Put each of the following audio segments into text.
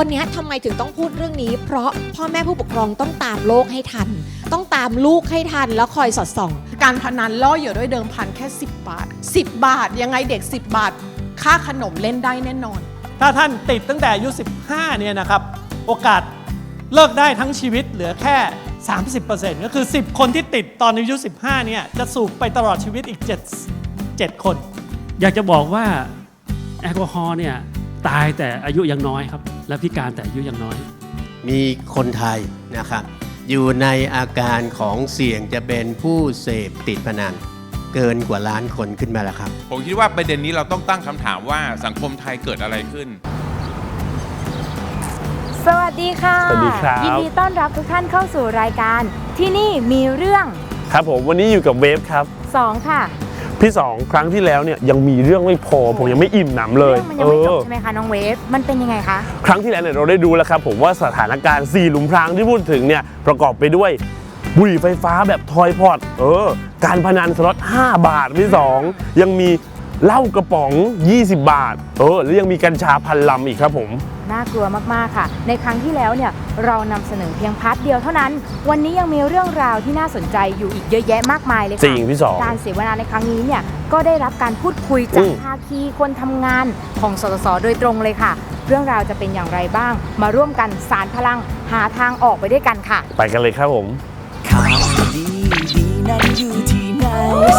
วันนี้ทำไมถึงต้องพูดเรื่องนี้ เพราะพ่อแม่ผู้ปกครองต้องตามโลกให้ทัน ต้องตามลูกให้ทันแล้วคอยสอดส่อง การพนันล่อเหยื่อด้วยเดิมพันแค่ 10 บาท 10 บาท ยังไงเด็ก 10 บาท ค่าขนมเล่นได้แน่นอน ถ้าท่านติดตั้งแต่อายุ 15 เนี่ยนะครับ โอกาสเลิกได้ทั้งชีวิตเหลือแค่ 30%ก็คือ 10 คนที่ติดตอนอายุ 15 เนี่ยจะสูบไปตลอดชีวิตอีก 7 7 คน อยากจะบอกว่าแอลกอฮอล์เนี่ย ตายแต่อายุยังน้อยครับ และพิการแต่อายุยังน้อย มีคนไทยนะครับ อยู่ในอาการของเสี่ยงจะเป็นผู้เสพติดพนันเกินกว่าล้านคนขึ้นมาแล้วครับ ผมคิดว่าประเด็นนี้เราต้องตั้งคำถามว่าสังคมไทยเกิดอะไรขึ้น สวัสดีค่ะสวัสดีครับ ยินดีต้อนรับทุกท่านเข้าสู่รายการ ที่นี่มีเรื่องครับผมวันนี้อยู่กับเวฟครับ 2 ค่ะ พี่สองครั้งที่แล้วเนี่ยยังมีเรื่องไม่พอผมยังไม่อิ่มหนำเลยเรื่องมันยังไม่จบใช่ไหมคะน้องเวฟมันเป็นยังไงคะครั้งที่แล้วเนี่ยเราได้ดูแล้วครับผมว่าสถานการณ์4หลุมพรางที่พูดถึงเนี่ยประกอบไปด้วยบุหรี่ไฟฟ้าแบบทอยพอตเออ การพนันสล็อต5บาทพี่สองยังมีเหล้ากระป๋อง 20 บาท เออ แล้วยังมีกัญชาพันลำอีกครับผม น่ากลัวมากๆค่ะ ในครั้งที่แล้วเนี่ยเรานำเสนอเพียงพาร์ทเดียวเท่านั้น วันนี้ยังมีเรื่องราวที่น่าสนใจอยู่อีกเยอะแยะมากมายเลยค่ะจริงพี่สองการเสวนาในครั้งนี้เนี่ยก็ได้รับการพูดคุยจากอืมภาคีคนทำงานของสสสโดยตรงเลยค่ะ เรื่องราวจะเป็นอย่างไรบ้าง มาร่วมกันสารพลังหาทางออกไปด้วยกันค่ะ ไปกันเลยครับผมข่าวดีดีนั้นอยู่ที่ไหน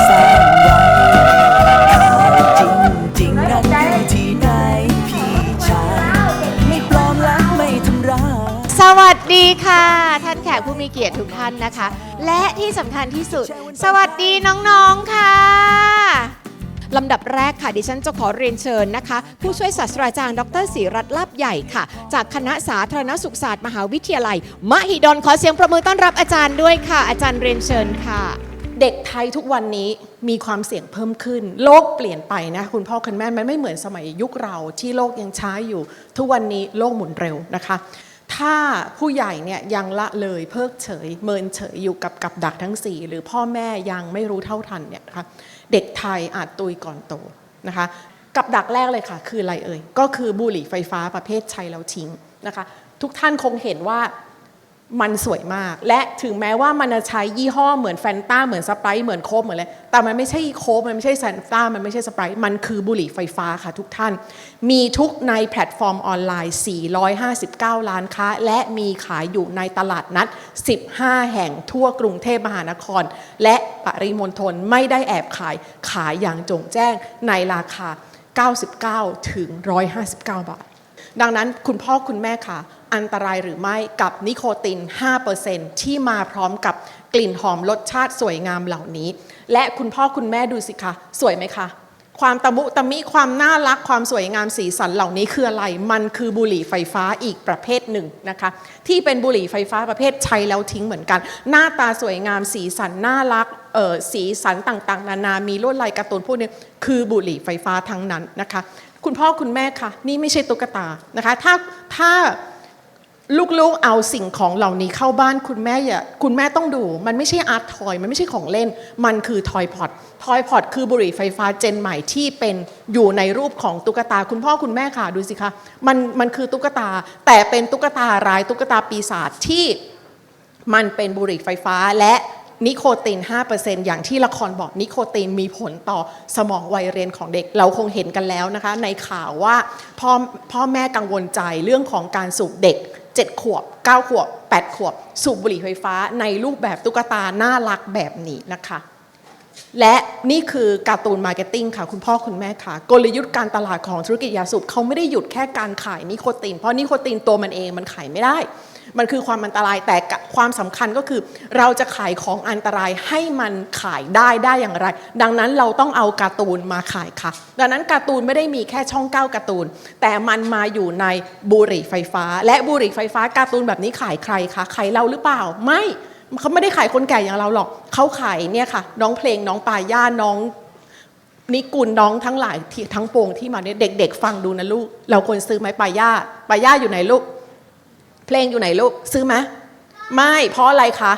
แสนไว ดีค่ะ ท่านแขกผู้มีเกียรติทุกท่านนะคะ และที่สำคัญที่สุด สวัสดีน้องๆค่ะลำดับแรกค่ะดิฉันจะขอเรียนเชิญนะคะ ผู้ช่วยศาสตราจารย์ ดรศรีรัตน์ลาบใหญ่ค่ะ จากคณะสาธารณสุขศาสตร์มหาวิทยาลัย มหิดลขอเสียงประมือต้อนรับอาจารย์ด้วยค่ะ อาจารย์เรียนเชิญค่ะ เด็กไทยทุกวันนี้มีความเสี่ยงเพิ่มขึ้น โลกเปลี่ยนไปนะ คุณพ่อคุณแม่มันไม่เหมือนสมัยยุคเราที่โลกยังช้าอยู่ ทุกวันนี้โลกหมุนเร็วนะคะ ถ้าผู้ใหญ่เนี่ยยังละเลยเพิกเฉย เมินเฉยอยู่กับกับดักทั้ง 4 หรือพ่อแม่ยังไม่รู้เท่าทันเนี่ยนะคะเด็กไทยอาจตุยก่อนโตนะคะ กับดักแรกเลยค่ะ คืออะไรเอ่ยก็คือบุหรี่ไฟฟ้าประเภทใช้แล้วทิ้งนะคะ ทุกท่านคงเห็นว่า มันสวยมาก และถึงแม้ว่ามันจะใช้ยี่ห้อเหมือนแฟนตาเหมือนสไปร์เหมือนโคบเหมือนอะไรแต่มันไม่ใช่โคบมันไม่ใช่แฟนตามันไม่ใช่สไปร์มันคือบุหรี่ไฟฟ้าค่ะทุกท่าน มีทุกในแพลตฟอร์มออนไลน์ 459 ล้านค้า และมีขายอยู่ในตลาดนัด 15 แห่งทั่วกรุงเทพมหานคร และปริมณฑลไม่ได้แอบขายขายอย่างจงแจ้งในราคา 99 ถึง 159 บาท ดังนั้นคุณพ่อคุณแม่ค่ะ อันตรายหรือไม่กับนิโคติน 5%ที่มาพร้อมกับกลิ่นหอมรสชาติสวยงามเหล่านี้ และคุณพ่อคุณแม่ดูสิคะ สวยไหมคะความตะมุตะมิความน่ารักความสวยงามสีสันเหล่านี้คืออะไร มันคือบุหรี่ไฟฟ้าอีกประเภทหนึ่งนะคะ ที่เป็นบุหรี่ไฟฟ้าประเภทใช้แล้วทิ้งเหมือนกัน หน้าตาสวยงามสีสันน่ารักเออสีสันต่างๆ นานามีลวดลายการ์ตูนพวกนี้คือบุหรี่ไฟฟ้าทั้งนั้นนะคะ คุณพ่อคุณแม่คะนี่ไม่ใช่ตุ๊กตานะคะ ถ้าถ้าลูกๆเอาสิ่งของเหล่านี้เข้าบ้านคุณแม่อย่าคุณแม่ต้องดู มันไม่ใช่อาร์ตทอย มันไม่ใช่ของเล่น มันคือทอยพอตทอยพอตคือบุหรี่ไฟฟ้าเจนใหม่ที่เป็นอยู่ในรูปของตุ๊กตา คุณพ่อคุณแม่ค่ะดูสิคะมันมันคือตุ๊กตา แต่เป็นตุ๊กตาร้ายตุ๊กตาปีศาจที่มันเป็นบุหรี่ไฟฟ้าและ นิโคติน 5%อย่างที่ละครบอกนิโคตินมีผลต่อสมองวัยเรียนของเด็ก เราคงเห็นกันแล้วนะคะ ในข่าวว่าพ่อพ่อแม่กังวลใจเรื่องของการสูบเด็ก 7 ขวบ 9 ขวบ 8 ขวบ สูบบุหรี่ไฟฟ้าในรูปแบบตุ๊กตา น่ารักแบบนี้นะคะ และนี่คือการ์ตูนมาร์เก็ตติ้งค่ะ คุณพ่อคุณแม่ค่ะ กลยุทธ์การตลาดของธุรกิจยาสูบเขาไม่ได้หยุดแค่การขายนิโคติน เพราะนิโคตินตัวมันเองมันขายไม่ได้ มันคือความอันตรายแต่ความสำคัญก็คือ เราจะขายของอันตรายให้มันขายได้ได้อย่างไร ดังนั้นเราต้องเอาการ์ตูนมาขายค่ะ ดังนั้นการ์ตูนไม่ได้มีแค่ช่องเก้าการ์ตูน แต่มันมาอยู่ในบุหรี่ไฟฟ้า และบุหรี่ไฟฟ้าการ์ตูนแบบนี้ขายใครคะขายเราหรือเปล่าไม่เขาไม่ได้ขายคนแก่อย่างเราหรอกเขาขายเนี่ยค่ะ น้องเพลงน้องปาย่าน้องนิกุลน้องทั้งหลายทั้งปวงที่มาเนี่ยเด็ก ๆ ฟังดูนะลูก เราควรซื้อไหมปาย่าปาย่าอยู่ไหนลูก เพลงอยู่ไหนลูก ซื้อไหมไม่ เพราะอะไรคะ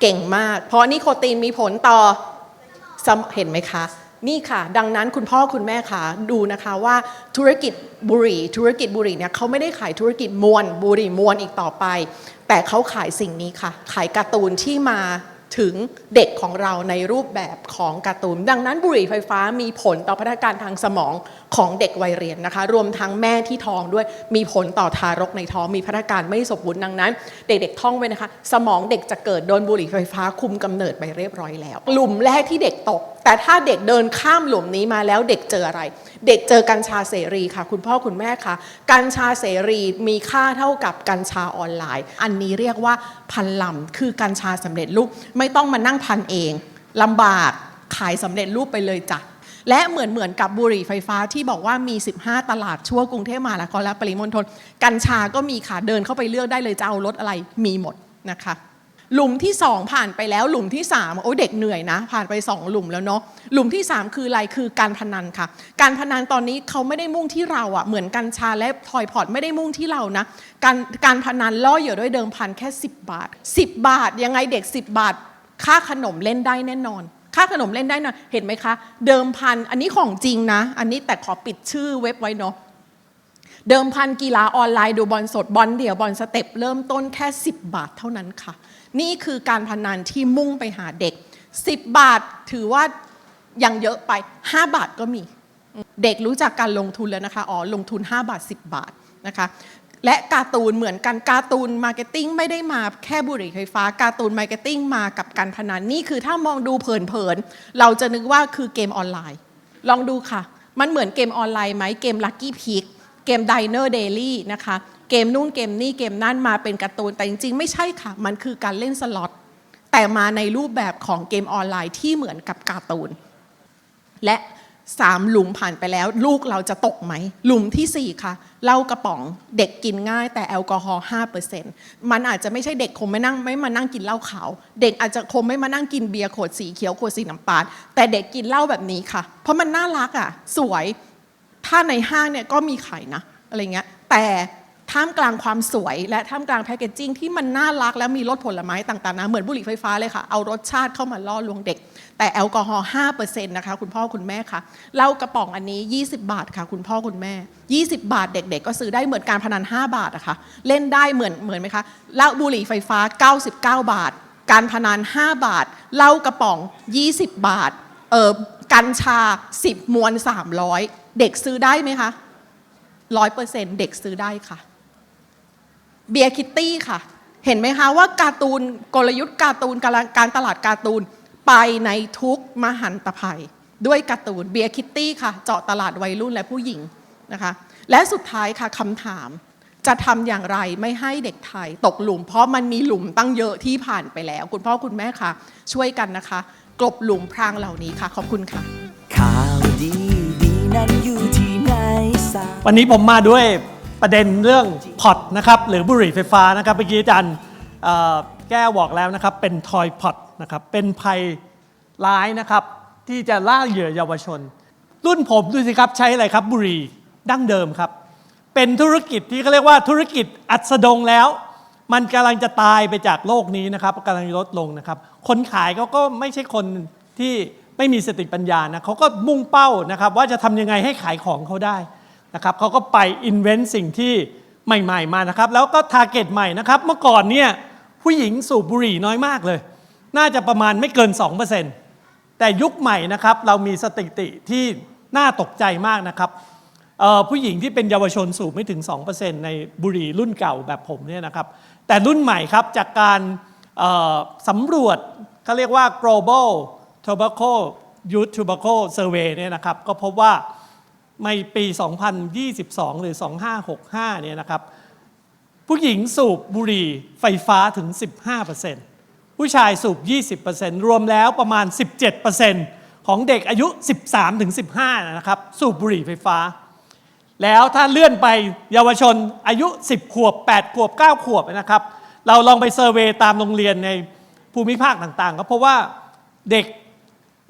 เก่งมาก เพราะนิโคตินมีผลต่อสเห็นไหมคะ นี่ค่ะ ดังนั้นคุณพ่อคุณแม่ค่ะดูนะคะว่าธุรกิจบุหรี่ ธุรกิจบุหรี่เนี่ยเขาไม่ได้ขายธุรกิจมวลบุหรี่มวลอีกต่อไป แต่เขาขายสิ่งนี้ค่ะ ขายการ์ตูนที่มา ถึงเด็กของเราในรูปแบบของการ์ตูน ดังนั้นบุหรี่ไฟฟ้ามีผลต่อพัฒนาการทางสมองของเด็กวัยเรียนนะคะ รวมทั้งแม่ที่ท้องด้วยมีผลต่อทารกในท้องมีพัฒนาการไม่สมบูรณ์ดังนั้น เด็กๆท่องไว้นะคะ สมองเด็กจะเกิดโดนบุหรี่ไฟฟ้าคุมกำเนิดไปเรียบร้อยแล้ว กลุ่มแรกที่เด็กตกแต่ถ้าเด็กเดินข้ามหลุมนี้มาแล้วเด็กเจออะไร เด็กเจอกัญชาเสรีค่ะ คุณพ่อคุณแม่คะกัญชาเสรีมีค่าเท่ากับกัญชาออนไลน์ อันนี้เรียกว่าพันลำคือกัญชาสำเร็จรูปไม่ต้องมานั่งพันเองลำบากขายสำเร็จรูปไปเลยจ้ะและเหมือนเหมือนกับบุหรี่ไฟฟ้าที่บอกว่ามี 15 ตลาดทั่วกรุงเทพมหานครและปริมณฑลกัญชาก็มีค่ะเดินเข้าไปเลือกได้เลยจะเอารถอะไรมีหมดนะคะ หลุมที่ 2 ผ่านไปแล้วหลุมที่ 3 โอ้เด็กเหนื่อยนะ ผ่านไป 2 หลุมแล้วเนาะหลุมที่ 3 คืออะไรคือการพนันค่ะ การพนันตอนนี้เขาไม่ได้มุ่งที่เราอะเหมือนกัญชาและทอยพอร์ตไม่ได้มุ่งที่เรานะการการพนันล่อเหยื่อด้วยเดิมพันแค่ 10 บาท 10 บาท ยังไงเด็ก 10 บาท ค่าขนมเล่นได้แน่นอนค่าขนมเล่นได้นะเห็นไหมคะ เดิมพันอันนี้ของจริงนะ อันนี้แต่ขอปิดชื่อเว็บไว้เนาะเดิมพันกีฬาออนไลน์ดูบอลสดบอลเดี่ยวบอลสเต็ปเริ่มต้นแค่ 10 บาทเท่านั้นค่ะ นี่คือการพนันที่มุ่งไปหาเด็ก 10 บาทถือว่ายังเยอะไป 5 บาทก็มี เด็กรู้จักการลงทุนแล้วนะคะ อ๋อ ลงทุน 5 บาท 10 บาทนะคะ และการ์ตูนเหมือนกันการ์ตูนมาร์เก็ตติ้งไม่ได้มาแค่บุหรี่ไฟฟ้าการ์ตูนมาร์เก็ตติ้งมากับการพนันนี่คือถ้ามองดูเผินๆเราจะนึกว่าคือเกมออนไลน์ ลองดูค่ะ มันเหมือนเกมออนไลน์ไหมเกม Lucky Peak เกม Diner Daily นะคะ เกมนู่นเกมนี่เกมนั่นมาเป็นการ์ตูน แต่จริงๆ ไม่ใช่ค่ะ มันคือการเล่นสล็อตแต่มาในรูปแบบของเกมออนไลน์ที่เหมือนกับการ์ตูน และสามหลุมผ่านไปแล้ว ลูกเราจะตกไหม หลุมที่ 4 ค่ะเหล้ากระป๋องเด็กกินง่ายแต่แอลกอฮอล์5%มันอาจจะไม่ใช่เด็กคงไม่นั่งไม่มานั่งกินเหล้าขาว เด็กอาจจะคงไม่มานั่งกินเบียร์ขวดสีเขียวขวดสีน้ำตาลแต่เด็กกินเหล้าแบบนี้ค่ะ เพราะมันน่ารักอะ สวยถ้าในห้างเนี่ยก็มีขายนะอะไรเงี้ยแต่ ท่ามกลางความสวย และท่ามกลางแพคเกจจิ้งที่มันน่ารักแล้วมีรสผลไม้ต่างๆนะเหมือนบุหรี่ไฟฟ้าเลยค่ะ เอารสชาติเข้ามาล่อลวงเด็ก แต่แอลกอฮอล์5%นะคะคุณพ่อคุณแม่คะเหล้ากระป๋องอันนี้ 20 บาทค่ะ คุณพ่อคุณแม่ 20 บาทเด็ก ๆ ก็ซื้อได้เหมือนการพนัน 5 บาทอะคะเล่นได้เหมือนเหมือนไหมคะเหล้าบุหรี่ไฟฟ้า 99 บาท การพนัน 5 บาทเหล้ากระป๋อง 20 บาทเออกัญชา 10 มวน 300 เด็กซื้อได้ไหมคะร้อยเปอร์เซ็นต์เด็กซื้อได้ค่ะ เบียร์คิตตี้ค่ะ เห็นไหมคะว่าการ์ตูนกลยุทธ์การ์ตูนการการตลาดการ์ตูนไปในทุกมหันตภัย ด้วยการ์ตูนเบียร์คิตตี้ค่ะ เจาะตลาดวัยรุ่นและผู้หญิงนะคะ และสุดท้ายค่ะคำถามจะทำอย่างไรไม่ให้เด็กไทย ตกหลุม เพราะมันมีหลุมตั้งเยอะที่ผ่านไปแล้ว คุณพ่อคุณแม่ค่ะ ช่วยกันนะคะ กลบหลุมพรางเหล่านี้ค่ะ ขอบคุณค่ะข่าวดีดีนั้นอยู่ที่ไหนสาวันนี้ผมมาด้วย ประเด็นเรื่องพอตนะครับหรือบุหรี่ไฟฟ้านะครับเมื่อกี้อาจารย์แก้วบอกแล้วนะครับเป็นทอยพอตนะครับเป็นภัยร้ายนะครับที่จะล่าเหยื่อเยาวชน รุ่นผมดูสิครับใช้อะไรครับบุหรี่ดั้งเดิมครับ เป็นธุรกิจที่เขาเรียกว่าธุรกิจอัศดงแล้ว มันกำลังจะตายไปจากโลกนี้นะครับกำลังลดลงนะครับ คนขายเขาก็ไม่ใช่คนที่ไม่มีสติปัญญานะเขาก็มุ่งเป้านะครับ ว่าจะทำยังไงให้ขายของเขาได้ นะครับเขาก็ไปอินเวนต์สิ่งที่ใหม่ ๆ มานะครับ แล้วก็ทาร์เก็ตใหม่นะครับ เมื่อก่อนเนี่ยผู้หญิงสูบบุหรี่น้อยมากเลย น่าจะประมาณไม่เกิน 2%แต่ยุคใหม่นะครับเรามีสถิติที่น่าตกใจมากนะครับผู้หญิงที่เป็นเยาวชนสูบไม่ถึง 2%ในบุหรี่รุ่นเก่าแบบผมเนี่ยนะครับ แต่รุ่นใหม่ครับจากการสำรวจเขาเรียกว่า global tobacco youth tobacco survey เนี่ยนะครับ ก็พบว่า ในปี 2022 หรือ 2565 เนี่ยนะครับ ผู้หญิงสูบบุหรี่ไฟฟ้าถึง 15%ผู้ชายสูบ 20%รวมแล้วประมาณ 17%ของเด็กอายุ 13-15 นะครับ สูบบุหรี่ไฟฟ้า แล้วถ้าเลื่อนไปเยาวชนอายุ 10 ขวบ 8 ขวบ 9 ขวบนะครับ เราลองไปเซอร์เวยตามโรงเรียนในภูมิภาคต่างๆ ก็เพราะว่าเด็ก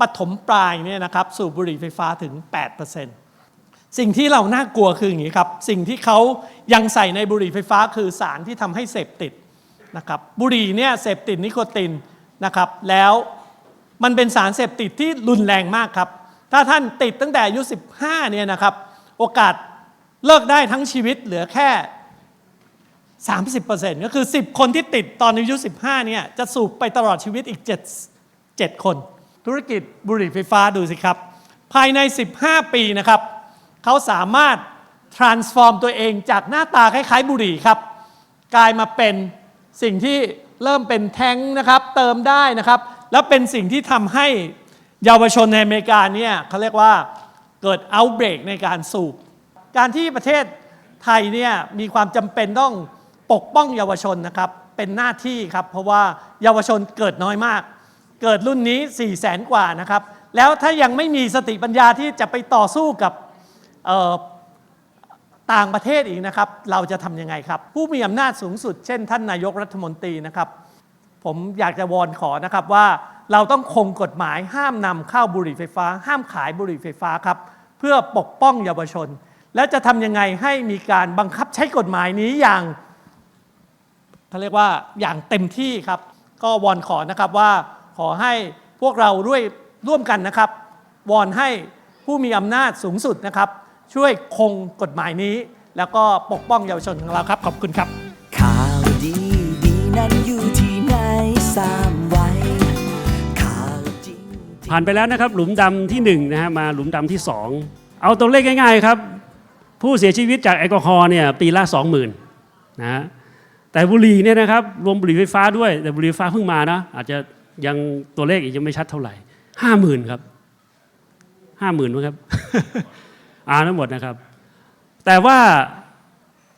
ปฐมปลายเนี่ยนะครับสูบบุหรี่ไฟฟ้าถึง 8% สิ่งที่เราน่ากลัวคืออย่างนี้ครับ สิ่งที่เขายังใส่ในบุหรี่ไฟฟ้าคือสารที่ทำให้เสพติดนะครับบุหรี่เนี่ยเสพติดนิโคตินนะครับแล้วมันเป็นสารเสพติดที่รุนแรงมากครับ ถ้าท่านติดตั้งแต่อายุ 15เนี่ยนะครับโอกาสเลิกได้ทั้งชีวิตเหลือแค่ 30%ก็คือ 10 คนที่ติดตอนอายุ 15เนี่ยจะสูบไปตลอดชีวิตอีก 7 7 คน ธุรกิจบุหรี่ไฟฟ้าดูสิครับ ภายใน 15 ปีนะครับ เขาสามารถ transform ตัวเองจากหน้าตาคล้ายๆ บุหรี่ครับ กลายมาเป็นสิ่งที่เริ่มเป็นแท้งนะครับ เติมได้นะครับ แล้วเป็นสิ่งที่ทำให้เยาวชนในอเมริกาเนี่ยเขาเรียกว่าเกิด outbreak ในการสูบ การที่ประเทศไทยเนี่ยมีความจำเป็นต้องปกป้องเยาวชนนะครับ เป็นหน้าที่ครับ เพราะว่าเยาวชนเกิดน้อยมาก เกิดรุ่นนี้4 0 0แสนกว่านะครับ แล้วถ้ายังไม่มีสติปัญญาที่จะไปต่อสู้กับ ต่างประเทศอีกนะครับ เราจะทำยังไงครับ ผู้มีอำนาจสูงสุด เช่น ท่านนายกรัฐมนตรีนะครับ ผมอยากจะวอนขอนะครับว่าเราต้องคงกฎหมายห้ามนำเข้าบุหรี่ไฟฟ้า ห้ามขายบุหรี่ไฟฟ้าครับ เพื่อปกป้องเยาวชน และจะทำยังไงให้มีการบังคับใช้กฎหมายนี้อย่างเขาเรียกว่าอย่างเต็มที่ครับ ก็วอนขอนะครับว่าขอให้พวกเราด้วยร่วมกันนะครับ วอนให้ผู้มีอำนาจสูงสุดนะครับ ช่วยคงกฎหมายนี้ แล้วก็ปกป้องเยาวชนของเราครับ ขอบคุณครับ ข่าวดีดีนั้นอยู่ที่ไหนสร้างไว้ข่าวจริงผ่านไปแล้วนะครับ หลุมดำที่1นะฮะมาหลุมดำที่ 2 เอาตัวเลขง่ายๆครับ ผู้เสียชีวิตจากแอลกอฮอล์เนี่ยปีละ 20,000นะฮะแต่บุหรี่เนี่ยนะครับรวมบุหรี่ไฟฟ้าด้วย แต่บุหรี่ไฟฟ้าเพิ่งมานะอาจจะยังตัวเลขอีกยังไม่ชัดเท่าไหร่ห้าหมื่นครับห้าหมื่นมั้งครับ อ่านทั้งหมดนะครับ แต่ว่า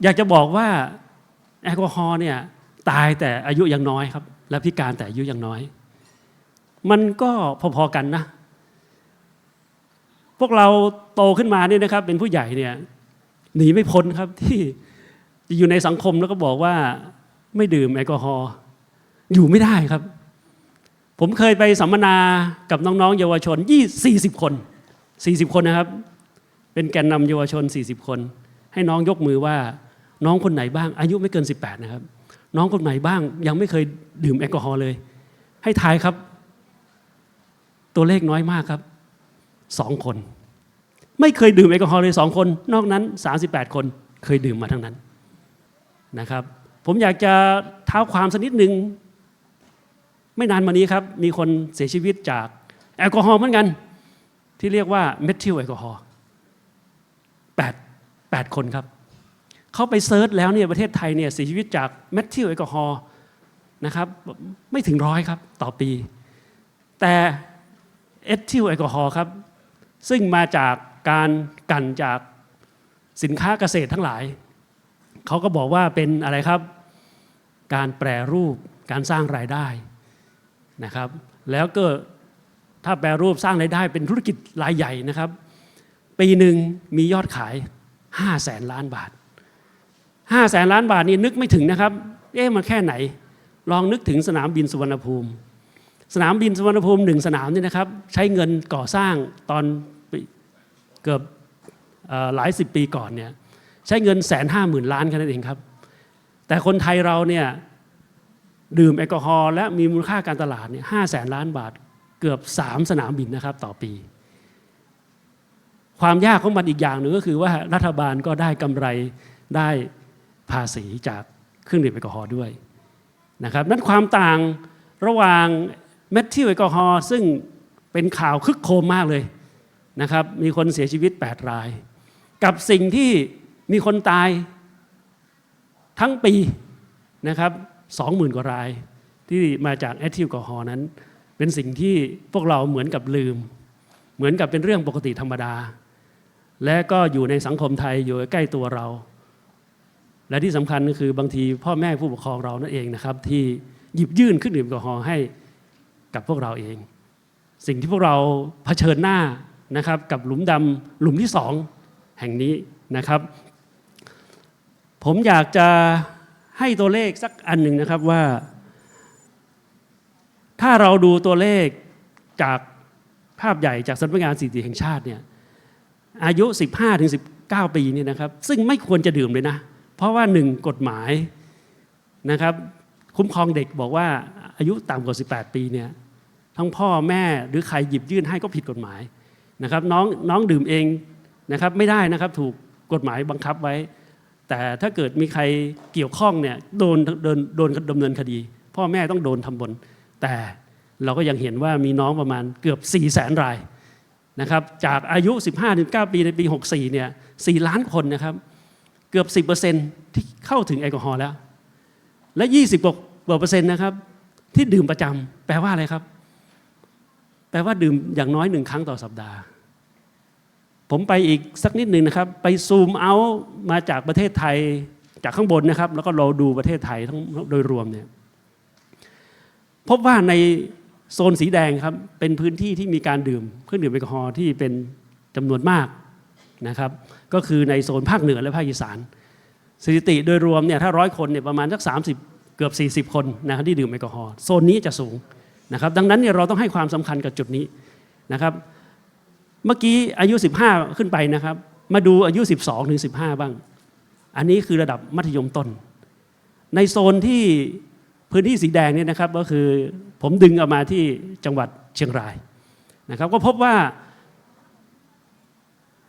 อยากจะบอกว่าแอลกอฮอล์เนี่ยตายแต่อายุยังน้อยครับ และพิการแต่อายุยังน้อย มันก็พอๆกันนะ พวกเราโตขึ้นมาเนี่ยนะครับ เป็นผู้ใหญ่เนี่ยหนีไม่พ้นครับที่จะอยู่ในสังคมแล้วก็บอกว่าไม่ดื่มแอลกอฮอล์อยู่ไม่ได้ครับ ผมเคยไปสัมมนากับน้องๆ เยาวชนยี่40คน40คนนะครับ เป็นแกนนำเยาวชน 40 คน ให้น้องยกมือว่าน้องคนไหนบ้าง อายุไม่เกิน 18 นะครับ น้องคนไหนบ้างยังไม่เคยดื่มแอลกอฮอล์เลย ให้ทายครับ ตัวเลขน้อยมากครับสองคน ไม่เคยดื่มแอลกอฮอล์เลยสองคน นอกนั้น 38 คนเคยดื่มมาทั้งนั้นนะครับ ผมอยากจะเท้าความสักนิดหนึ่งไม่นานมานี้ครับ มีคนเสียชีวิตจากแอลกอฮอล์เหมือนกัน ที่เรียกว่าเมทิลแอลกอฮอล์ แปดแปดคนครับเขาไปเซิร์ชแล้วเนี่ยประเทศไทยเนี่ยเสียชีวิตจากเมทิลแอลกอฮอล์นะครับไม่ถึงร้อยครับต่อปี แต่เอทิลแอลกอฮอล์ครับซึ่งมาจากการกันจากสินค้าเกษตรทั้งหลาย เขาก็บอกว่าเป็นอะไรครับ การแปรรูปการสร้างรายได้นะครับ แล้วก็ถ้าแปรรูปสร้างรายได้เป็นธุรกิจรายใหญ่นะครับ ปีหนึ่งมียอดขาย5แสนล้านบาท5แสนล้านบาทนี่นึกไม่ถึงนะครับ เอ๊ะมันแค่ไหน ลองนึกถึงสนามบินสุวรรณภูมิ สนามบินสุวรรณภูมิหนึ่งสนามนี่นะครับ ใช้เงินก่อสร้างตอนเกือบหลายสิบปีก่อนเนี่ยใช้เงินแสนห้าหมื่นล้านแค่นั้นเองครับ แต่คนไทยเราเนี่ยดื่มแอลกอฮอล์และมีมูลค่าการตลาดเนี่ยห้าแสนล้านบาทเกือบสามสนามบินนะครับต่อปี ความยากของมันอีกอย่างหนึ่งก็คือว่ารัฐบาลก็ได้กำไรได้ภาษีจากเครื่องดื่มแอลกอฮอล์ด้วยนะครับนั้นความต่างระหว่างเมทิลแอลกอฮอล์ซึ่งเป็นข่าวคึกโครมมากเลยนะครับมีคนเสียชีวิต 8 ราย กับสิ่งที่มีคนตายทั้งปีนะครับ20,000กว่ารายที่มาจากแอทิลแอลกอฮอล์นั้น เป็นสิ่งที่พวกเราเหมือนกับลืม เหมือนกับเป็นเรื่องปกติธรรมดา และก็อยู่ในสังคมไทยอยู่ใกล้ตัวเรา และที่สำคัญก็คือบางทีพ่อแม่ผู้ปกครองเรานั่นเองนะครับ ที่หยิบยื่นขึ้นดื่มแอลกอฮอล์ให้กับพวกเราเอง สิ่งที่พวกเราเผชิญหน้านะครับ กับหลุมดำหลุมที่สองแห่งนี้นะครับ ผมอยากจะให้ตัวเลขสักอันหนึ่งนะครับว่า ถ้าเราดูตัวเลขจากภาพใหญ่จากสำนักงานสถิติแห่งชาติเนี่ย อายุ 15ถึง19 ปีนี่นะครับ ซึ่งไม่ควรจะดื่มเลยนะ เพราะว่าหนึ่งกฎหมายนะครับ คุ้มครองเด็กบอกว่าอายุต่ำกว่า 18 ปีเนี่ยทั้งพ่อแม่หรือใครหยิบยื่นให้ก็ผิดกฎหมายนะครับน้องน้องดื่มเองนะครับไม่ได้นะครับถูกกฎหมายบังคับไว้ แต่ถ้าเกิดมีใครเกี่ยวข้องเนี่ยโดนโดนโดนดำเนินคดี พ่อแม่ต้องโดนทำบน แต่เราก็ยังเห็นว่ามีน้องประมาณเกือบ4 0 0แสนราย นะครับจากอายุ 15-19 ปีในปี 64 เนี่ย 4 ล้านคนนะครับ เกือบ 10%ที่เข้าถึงแอลกอฮอล์แล้ว และ 20กว่าเปอร์เซ็นต์นะครับ ที่ดื่มประจำแปลว่าอะไรครับ แปลว่าดื่มอย่างน้อยหนึ่งครั้งต่อสัปดาห์ ผมไปอีกสักนิดหนึ่งนะครับ ไปซูมเอามาจากประเทศไทยจากข้างบนนะครับ แล้วก็เราดูประเทศไทยทั้งโดยรวมเนี่ยพบว่าใน โซนสีแดงครับเป็นพื้นที่ที่มีการดื่มเครื่องดื่มแอลกอฮอล์ที่เป็นจำนวนมากนะครับ ก็คือในโซนภาคเหนือและภาคอีสานสถิติโดยรวมเนี่ยถ้าร้อยคนเนี่ยประมาณสัก 30 เกือบ 40 คนนะครับที่ดื่มแอลกอฮอล์โซนนี้จะสูงนะครับ ดังนั้นเนี่ยเราต้องให้ความสำคัญกับจุดนี้นะครับ เมื่อกี้อายุ 15 ขึ้นไปนะครับ มาดูอายุ 12ถึง15 บ้าง อันนี้คือระดับมัธยมต้น ในโซนที่ พื้นที่สีแดงเนี่ยนะครับก็คือผมดึงเอามาที่จังหวัดเชียงรายนะครับ ก็พบว่า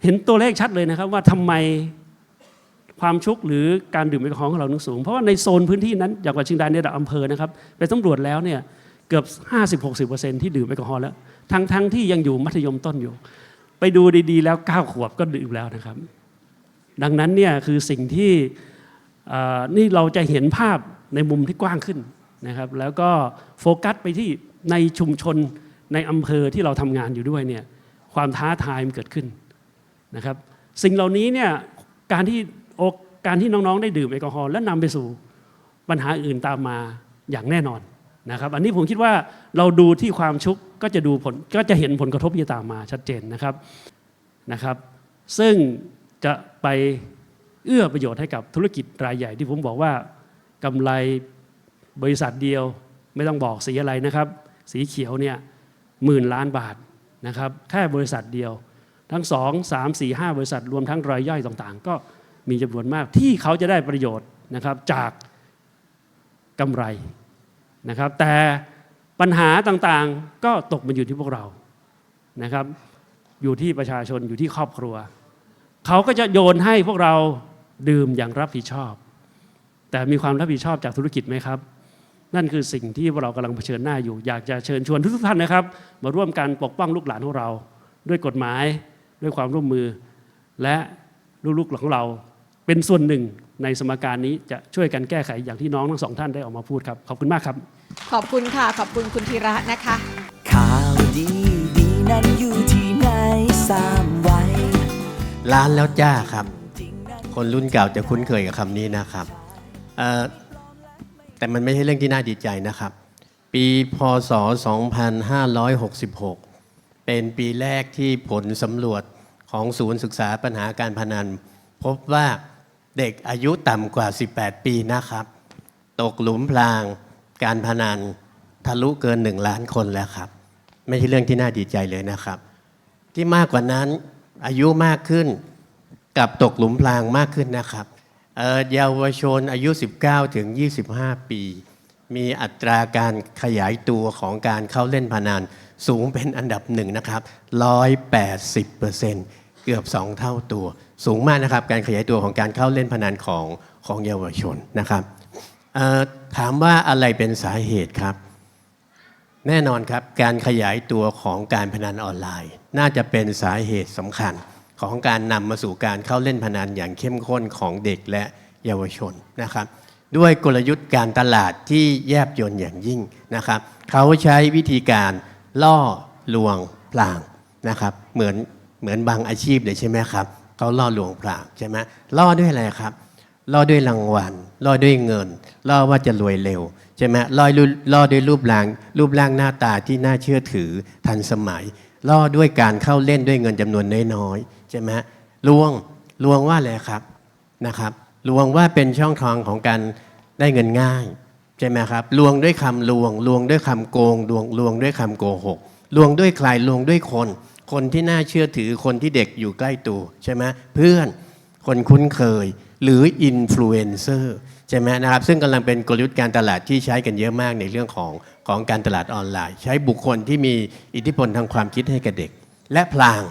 เห็นตัวเลขชัดเลยนะครับว่าทำไมความชุกหรือการดื่มแอลกอฮอล์ของเรานึงสูง เพราะว่าในโซนพื้นที่นั้นจังหวัดเชียงรายในระดับอำเภอนะครับไปสำรวจแล้วเนี่ยเกือบ 50-60%ที่ดื่มแอลกอฮอล์แล้ว ทั้งทั้งที่ยังอยู่มัธยมต้นอยู่ ไปดูดีๆแล้ว 9 ขวบก็ดื่มแล้วนะครับ ดังนั้นเนี่ยคือสิ่งที่นี่เราจะเห็นภาพในมุมที่กว้างขึ้น นะครับแล้วก็โฟกัสไปที่ในชุมชนในอำเภอที่เราทำงานอยู่ด้วยเนี่ยความท้าทายมันเกิดขึ้นนะครับสิ่งเหล่านี้เนี่ยการที่โอการที่น้องๆได้ดื่มแอลกอฮอล์และนำไปสู่ปัญหาอื่นตามมาอย่างแน่นอนนะครับอันนี้ผมคิดว่าเราดูที่ความชุกก็จะดูผลก็จะเห็นผลกระทบที่ตามมาชัดเจนนะครับนะครับ ซึ่งจะไปเอื้อประโยชน์ให้กับธุรกิจรายใหญ่ที่ผมบอกว่ากำไร บริษัทเดียวไม่ต้องบอกสีอะไรนะครับ สีเขียวเนี่ยหมื่นล้านบาทนะครับแค่บริษัทเดียว ทั้งสองสามสี่ห้าบริษัทรวมทั้งรายย่อยต่างๆ ก็มีจำนวนมากที่เขาจะได้ประโยชน์นะครับจากกำไรนะครับ แต่ปัญหาต่างๆก็ตกมาอยู่ที่พวกเรานะครับ อยู่ที่ประชาชนอยู่ที่ครอบครัว เขาก็จะโยนให้พวกเราดื่มอย่างรับผิดชอบ แต่มีความรับผิดชอบจากธุรกิจไหมครับ นั่นคือสิ่งที่พวกเรากำลังเผชิญหน้าอยู่ อยากจะเชิญชวนทุกๆท่านนะครับ มาร่วมกันปกป้องลูกหลานของเรา ด้วยกฎหมาย ด้วยความร่วมมือ และลูกๆของเรา เป็นส่วนหนึ่งในสมการนี้จะช่วยกันแก้ไขอย่างที่น้องทั้งสองท่านได้ออกมาพูดครับ ขอบคุณมากครับ ขอบคุณค่ะ ขอบคุณคุณธีระนะคะ ข่าวดีดีนั้นอยู่ที่ไหนสามไว้ล้านแล้วจ้าครับ คนรุ่นเก่าจะคุ้นเคยกับคำนี้นะครับเอ่อ แต่มันไม่ใช่เรื่องที่น่าดีใจนะครับ ปีพศ 2566 เป็นปีแรกที่ผลสำรวจของศูนย์ศึกษาปัญหาการพนัน พบว่าเด็กอายุต่ำกว่า 18 ปีนะครับ ตกหลุมพรางการพนันทะลุเกิน 1 ล้านคนแล้วครับ ไม่ใช่เรื่องที่น่าดีใจเลยนะครับ ที่มากกว่านั้นอายุมากขึ้นกับตกหลุมพรางมากขึ้นนะครับ เยาวชนอายุ 19 ถึง 25 ปี มีอัตราการขยายตัวของการเข้าเล่นพนันสูงเป็นอันดับหนึ่งนะครับ 180เปอร์เซ็นต์เกือบ 2 เท่าตัว สูงมากนะครับ การขยายตัวของการเข้าเล่นพนันของของเยาวชนนะครับถามว่าอะไรเป็นสาเหตุครับ แน่นอนครับ การขยายตัวของการพนันออนไลน์ น่าจะเป็นสาเหตุสำคัญ ของการนำมาสู่การเข้าเล่นพนันอย่างเข้มข้นของเด็กและเยาวชนนะครับ ด้วยกลยุทธ์การตลาดที่แยบยลอย่างยิ่งนะครับ เขาใช้วิธีการล่อลวงพลางนะครับ เหมือนเหมือนบางอาชีพเลยใช่ไหมครับเขาล่อลวงพลางใช่ไหมล่อด้วยอะไรครับล่อด้วยรางวัลล่อด้วยเงินล่อว่าจะรวยเร็วใช่ไหมล่อด้วยล่อด้วยรูปร่าง รูปร่างหน้าตาที่น่าเชื่อถือทันสมัยล่อด้วยการเข้าเล่นด้วยเงินจำนวนน้อย ช่ไหมลวงลวงว่าอะไรครับนะครับลวงว่าเป็นช่องทางของการได้เงินง่ายใช่ไหมครับลวงด้วยคำลวง ลวงด้วยคำโกงลวงลวงด้วยคำโกหกลวงด้วยใครลวงด้วยคน คนที่น่าเชื่อถือคนที่เด็กอยู่ใกล้ตัวใช่ไหมเพื่อนคนคุ้นเคย หรืออินฟลูเอนเซอร์ใช่ไหมนะครับซึ่งกำลังเป็นกลยุทธ์การตลาดที่ใช้กันเยอะมากในเรื่องของของการตลาดออนไลน์ ใช้บุคคลที่มีอิทธิพลทางความคิดให้กับเด็ก และพลาง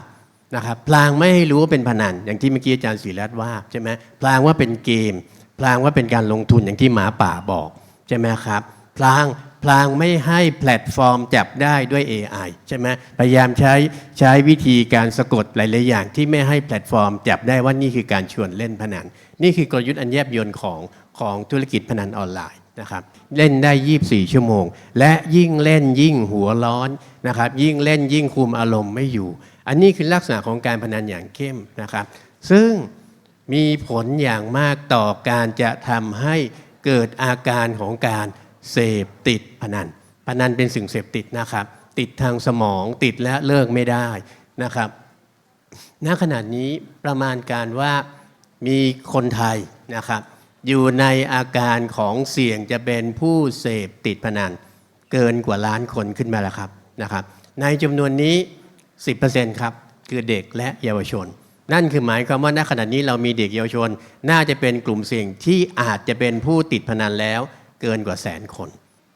นะครับพลางไม่ให้รู้ว่าเป็นพนันอย่างที่เมื่อกี้อาจารย์ศรีรัตน์ว่าใช่ไหมพลางว่าเป็นเกม พลางว่าเป็นการลงทุนอย่างที่หมาป่าบอกใช่ไหมครับพลางพลางไม่ให้แพลตฟอร์มจับได้ด้วย AI ใช่ไหมพยายามใช้ใช้วิธีการสะกดหลายๆอย่าง ที่ไม่ให้แพลตฟอร์มจับได้ว่านี่คือการชวนเล่นพนัน นี่คือกลยุทธ์อันแยบยลของของธุรกิจพนันออนไลน์นะครับเล่นได้ 24 ชั่วโมง และยิ่งเล่นยิ่งหัวร้อนนะครับยิ่งเล่นยิ่งคุมอารมณ์ไม่อยู่ อันนี้คือลักษณะของการพนันอย่างเข้มนะครับ ซึ่งมีผลอย่างมากต่อการจะทำให้เกิดอาการของการเสพติดพนัน พนันเป็นสิ่งเสพติดนะครับ ติดทางสมองติดและเลิกไม่ได้นะครับ ณ ขณะนี้ประมาณการว่ามีคนไทยนะครับ อยู่ในอาการของเสี่ยงจะเป็นผู้เสพติดพนัน เกินกว่าล้านคนขึ้นมาแล้วครับนะครับ ในจำนวนนี้ 10%ครับ คือเด็กและเยาวชน นั่นคือหมายความว่าณขณะนี้เรามีเด็กเยาวชน น่าจะเป็นกลุ่มเสี่ยงที่อาจจะเป็นผู้ติดพนันแล้วเกินกว่าแสนคน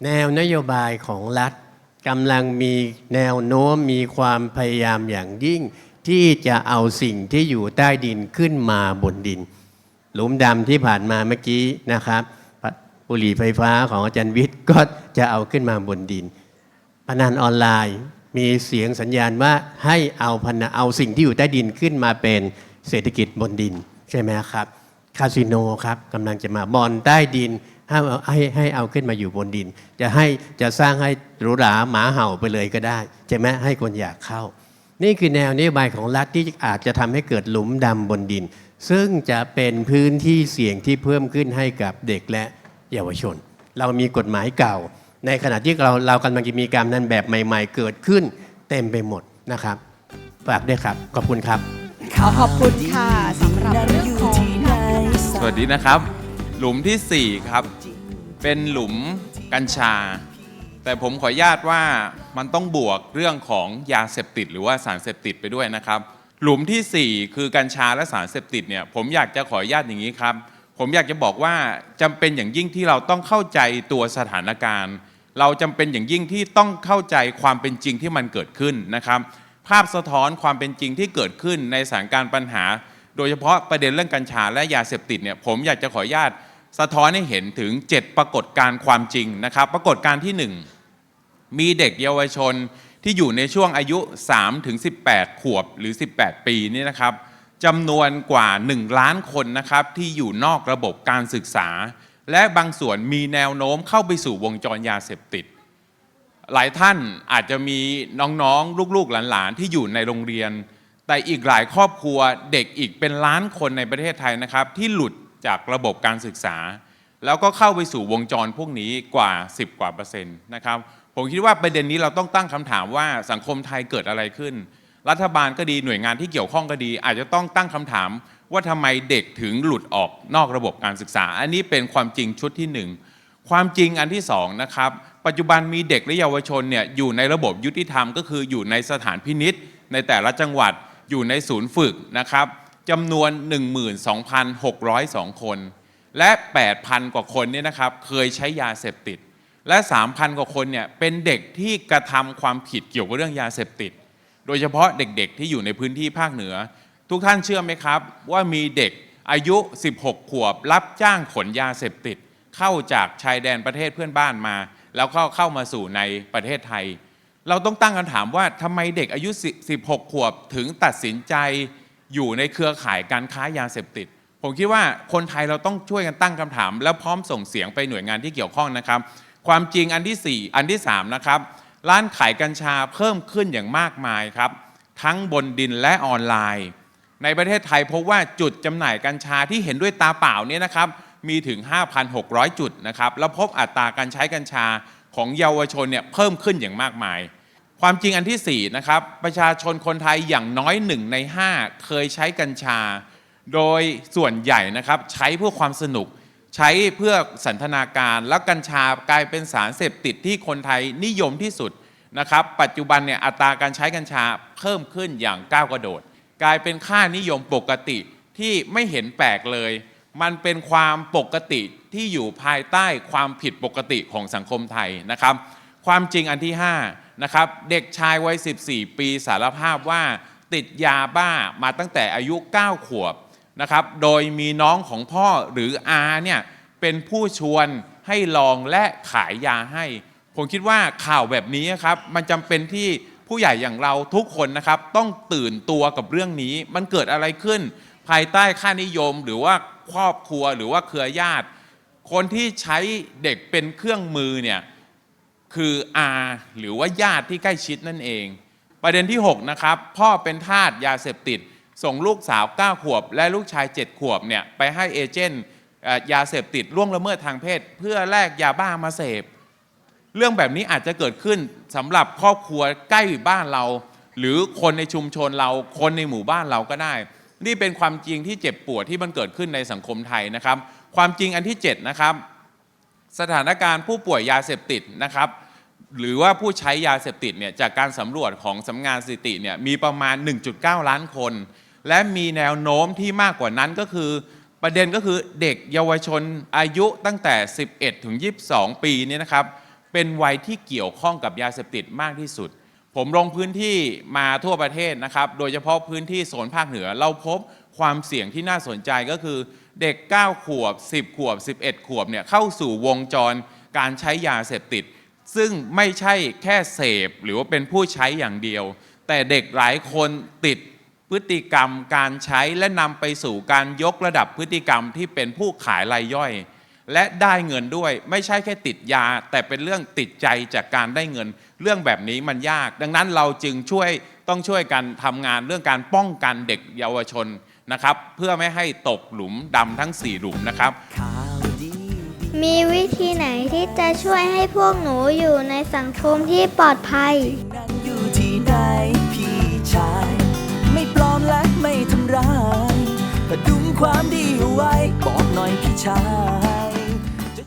แนวนโยบายของรัฐกำลังมีแนวโน้มมีความพยายามอย่างยิ่ง ที่จะเอาสิ่งที่อยู่ใต้ดินขึ้นมาบนดิน หลุมดำที่ผ่านมาเมื่อกี้นะครับบุหรี่ไฟฟ้าของอาจารย์วิทย์ก็จะเอาขึ้นมาบนดินพนันออนไลน์ มีเสียงสัญญาณว่าให้เอาพนันเอาสิ่งที่อยู่ใต้ดินขึ้นมาเป็นเศรษฐกิจบนดินใช่ไหมครับคาสิโนครับกำลังจะมาบอลใต้ดินให้เอาให้ให้เอาขึ้นมาอยู่บนดิน จะให้จะสร้างให้หรูหราหมาเห่าไปเลยก็ได้ใช่ไหมให้คนอยากเข้า นี่คือแนวนโยบายของรัฐที่อาจจะทำให้เกิดหลุมดำบนดิน ซึ่งจะเป็นพื้นที่เสี่ยงที่เพิ่มขึ้นให้กับเด็กและเยาวชน เรามีกฎหมายเก่า ในขณะที่เราเรากำลังจะมีการนั้นแบบใหม่ ๆ เกิดขึ้นเต็มไปหมดนะครับฝากด้วยครับ ขอบคุณครับขอขอบคุณค่ะสำหรับเรื่องของการสวัสดีนะครับ หลุมที่ 4 ครับ เป็นหลุมกัญชา แต่ผมขออนุญาตว่ามันต้องบวกเรื่องของยาเสพติด หรือว่าสารเสพติดไปด้วยนะครับ หลุมทีสี่4 คือกัญชาและสารเสพติดเนี่ยผมอยากจะขออนุญาตอย่างนี้ครับ ผมอยากจะบอกว่าจำเป็นอย่างยิ่งที่เราต้องเข้าใจตัวสถานการณ์ เราจำเป็นอย่างยิ่งที่ต้องเข้าใจความเป็นจริงที่มันเกิดขึ้นนะครับ ภาพสะท้อนความเป็นจริงที่เกิดขึ้นในสถานการณ์ปัญหา โดยเฉพาะประเด็นเรื่องกัญชาและยาเสพติดเนี่ยผมอยากจะขออนุญาตสะท้อนให้เห็นถึง 7 ปรากฏการณ์ความจริงนะครับ ปรากฏการณ์ที่ 1 มีเด็กเยาวชนที่อยู่ในช่วงอายุ3ถึง18 ขวบหรือ 18 ปีนี่นะครับจำนวนกว่า 1 ล้านคนนะครับที่อยู่นอกระบบการศึกษา และบางส่วนมีแนวโน้มเข้าไปสู่วงจรยาเสพติด หลายท่านอาจจะมีน้องๆ ลูกๆ หลานๆ ที่อยู่ในโรงเรียน แต่อีกหลายครอบครัวเด็กอีกเป็นล้านคนในประเทศไทยนะครับ ที่หลุดจากระบบการศึกษา แล้วก็เข้าไปสู่วงจรพวกนี้กว่า 10 กว่าเปอร์เซ็นต์นะครับผมคิดว่าประเด็นนี้เราต้องตั้งคำถามว่าสังคมไทยเกิดอะไรขึ้น รัฐบาลก็ดีหน่วยงานที่เกี่ยวข้องก็ดี อาจจะต้องตั้งคำถาม ว่าทำไมเด็กถึงหลุดออกนอกระบบการศึกษา อันนี้เป็นความจริงชุดที่หนึ่งความจริงอันที่สองนะครับปัจจุบันมีเด็กและเยาวชนเนี่ยอยู่ในระบบยุติธรรมก็คืออยู่ในสถานพินิษในแต่ละจังหวัดอยู่ในศูนย์ฝึกนะครับจำนวน 12,602 คน และ 8,000 กว่าคนเนี่ยนะครับเคยใช้ยาเสพติด และ 3,000 กว่าคนเนี่ยเป็นเด็กที่กระทำความผิดเกี่ยวกับเรื่องยาเสพติด โดยเฉพาะเด็กๆ ที่อยู่ในพื้นที่ภาคเหนือ ทุกท่านเชื่อไหมครับว่ามีเด็กอายุ 16 ขวบ รับจ้างขนยาเสพติด เข้าจากชายแดนประเทศเพื่อนบ้านมา แล้วก็เข้ามาสู่ในประเทศไทย เราต้องตั้งคำถามว่าทำไมเด็กอายุ 16 ขวบถึงตัดสินใจอยู่ในเครือข่ายการค้ายาเสพติด ผมคิดว่าคนไทยเราต้องช่วยกันตั้งคำถาม แล้วพร้อมส่งเสียงไปหน่วยงานที่เกี่ยวข้องนะครับ ความจริงอันที่ 4 อันที่3นะครับร้านขายกัญชาเพิ่มขึ้นอย่างมากมายครับ ทั้งบนดินและออนไลน์ ในประเทศไทยพบว่าจุดจำหน่ายกัญชาที่เห็นด้วยตาเปล่าเนี่ยนะครับมีถึง 5,600 จุดนะครับแล้วพบอัตราการใช้กัญชาของเยาวชนเนี่ยเพิ่มขึ้นอย่างมากมาย ความจริงอันที่4นะครับประชาชนคนไทยอย่างน้อยหนึ่งใน 5 เคยใช้กัญชา โดยส่วนใหญ่นะครับใช้เพื่อความสนุก ใช้เพื่อสันทนาการแล้วกัญชากลายเป็นสารเสพติดที่คนไทยนิยมที่สุดนะครับปัจจุบันเนี่ยอัตราการใช้กัญชาเพิ่มขึ้นอย่างก้าวกระโดด กลายเป็นค่านิยมปกติที่ไม่เห็นแปลกเลย มันเป็นความปกติที่อยู่ภายใต้ความผิดปกติของสังคมไทยนะครับ ความจริงอันที่5นะครับเด็กชายวัย 14 ปีสารภาพว่าติดยาบ้ามาตั้งแต่อายุ 9 ขวบนะครับ โดยมีน้องของพ่อหรืออาเนี่ยเป็นผู้ชวนให้ลองและขายยาให้ ผมคิดว่าข่าวแบบนี้ครับ มันจำเป็นที่ ผู้ใหญ่อย่างเราทุกคนนะครับต้องตื่นตัวกับเรื่องนี้ มันเกิดอะไรขึ้น ภายใต้ค่านิยม หรือว่าครอบครัวหรือว่าเครือญาติ คนที่ใช้เด็กเป็นเครื่องมือเนี่ยคืออาหรือว่าญาติที่ใกล้ชิดนั่นเอง ประเด็นที่ 6 นะครับ พ่อเป็นทาสยาเสพติด ส่งลูกสาว 9 ขวบ และลูกชาย 7 ขวบเนี่ยไปให้เอเจนต์ยาเสพติดล่วงละเมิดทางเพศ เพื่อแลกยาบ้ามาเสพ เรื่องแบบนี้อาจจะเกิดขึ้นสำหรับครอบครัวใกล้บ้านเรา หรือคนในชุมชนเราคนในหมู่บ้านเราก็ได้ นี่เป็นความจริงที่เจ็บปวดที่มันเกิดขึ้นในสังคมไทยนะครับ ความจริงอันที่7นะครับสถานการณ์ผู้ป่วยยาเสพติดนะครับหรือว่าผู้ใช้ยาเสพติดเนี่ยจากการสำรวจของสำนักงานสถิติเนี่ยมีประมาณ 1.9 ล้านคน และมีแนวโน้มที่มากกว่านั้นก็คือ ประเด็นก็คือเด็กเยาวชนอายุตั้งแต่ 11 ถึง 22 ปีเนี่ยนะครับ เป็นวัยที่เกี่ยวข้องกับยาเสพติดมากที่สุด ผมลงพื้นที่มาทั่วประเทศนะครับ โดยเฉพาะพื้นที่โซนภาคเหนือ เราพบความเสี่ยงที่น่าสนใจก็คือเด็ก 9 ขวบ 10 ขวบ 11 ขวบเนี่ยเข้าสู่วงจรการใช้ยาเสพติด ซึ่งไม่ใช่แค่เสพหรือว่าเป็นผู้ใช้อย่างเดียว แต่เด็กหลายคนติดพฤติกรรมการใช้และนำไปสู่การยกระดับพฤติกรรมที่เป็นผู้ขายรายย่อย และได้เงินด้วย ไม่ใช่แค่ติดยา แต่เป็นเรื่องติดใจจากการได้เงิน เรื่องแบบนี้มันยาก ดังนั้นเราจึงช่วยต้องช่วยกันทำงานเรื่องการป้องกันเด็กเยาวชนนะครับ เพื่อไม่ให้ตกหลุมดำทั้ง 4 หลุมนะครับข่าวดีมีวิธีไหนที่จะช่วยให้พวกหนูอยู่ในสังคมที่ปลอดภัยนั้นอยู่ที่ไหนพี่ชาย ไม่ปลอมและไม่ทำร้ายแต่ดุงความดีเอาไว้บอกหน่อยพี่ชายจะ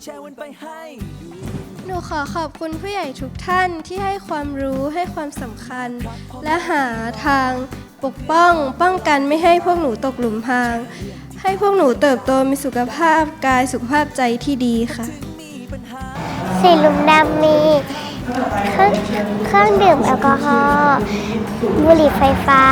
แชร์วันไปให้ดู หนูขอขอบคุณผู้ใหญ่ทุกท่านที่ให้ความรู้ให้ความสำคัญ และหาทางปกป้องป้องกันไม่ให้พวกหนูตกหลุมพราง ให้พวกหนูเติบโตมีสุขภาพกายสุขภาพใจที่ดีค่ะ สีหลุมดำมีเครื่องเครื่องดื่มแอลกอฮอล์บุหรี่ไฟฟ้า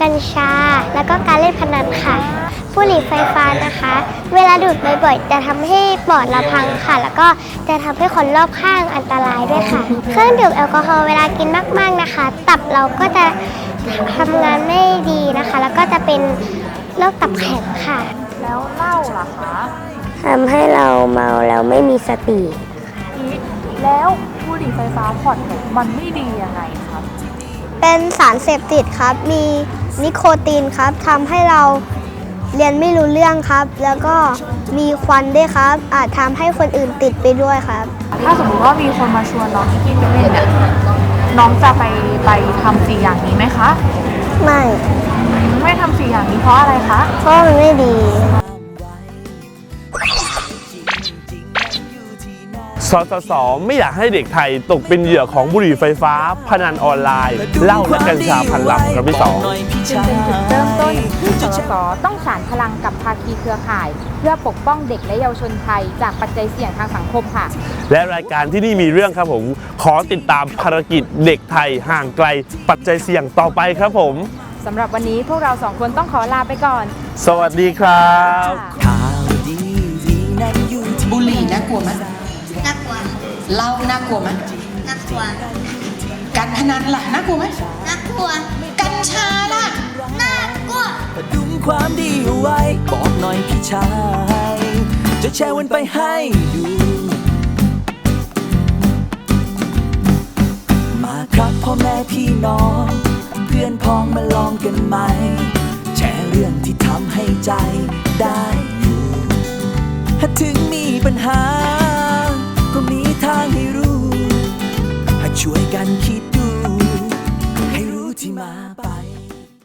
กัญชา แล้วก็การเล่นพนันค่ะ บุหรี่ไฟฟ้านะคะ เวลาดูดบ่อยๆจะทำให้ปอดเราพังค่ะ แล้วก็จะทำให้คนรอบข้างอันตรายด้วยค่ะ เครื่องดื่มแอลกอฮอล์เวลากินมาก ๆนะคะ ตับเราก็จะทำงานไม่ดีนะคะ แล้วก็จะเป็นโรคตับแข็งค่ะ แล้วเหล้าล่ะคะทำให้เราเมาแล้วไม่มีสติ แล้วบุหรี่ไฟฟ้าผ่อนเนี่ยมันไม่ดียังไงครับ เป็นสารเสพติดครับ มีนิโคตินครับทำให้เรา เรียนไม่รู้เรื่องครับ แล้วก็มีควันด้วยครับ อาจทำให้คนอื่นติดไปด้วยครับ ถ้าสมมติว่ามีคนมาชวนน้องที่กินไปเล่นเนี่ยน้องจะไปไปทำสี่อย่างนี้ไหมคะ ไม่ ไม่ทำสี่อย่างนี้เพราะอะไรคะ เพราะมันไม่ดี สสสไม่อยากให้เด็กไทยตกเป็นเหยื่อของบุหรี่ไฟฟ้า พนันออนไลน์เหล้าและกัญชาพันลำครับพี่สองจึงเป็นจุดเริ่มต้นที่สสต้องสารพลังกับภาคีเครือข่าย เพื่อปกป้องเด็กและเยาวชนไทย จากปัจจัยเสี่ยงทางสังคมค่ะ และรายการที่นี่มีเรื่องครับผม ขอติดตามภารกิจเด็กไทยห่างไกล ปัจจัยเสี่ยงต่อไปครับผมสำหรับวันนี้พวกเราสองคนต้องขอลาไปก่อน สวัสดีครับข่าวดีดีนั้นอยู่ที่บุหรี่น่ากลัวไหมน่ากลัว เหล้าน่ากลัวไหมน่ากลัวการพนันล่ะน่ากลัวไหมน่ากลัวกัญชาล่ะน่ากลัวดุงความดีเอาไว้บอกหน่อยพี่ชาย จะแชร์วันไปให้ดู มาครับพ่อแม่พี่น้อง เพื่อนพ้องมาลองกันไหม แชร์เรื่องที่ทำให้ใจได้อยู่ถ้าถึงมีปัญหาก็มีทางให้รู้ให้ช่วยกันคิดดู ให้รู้ที่มาไป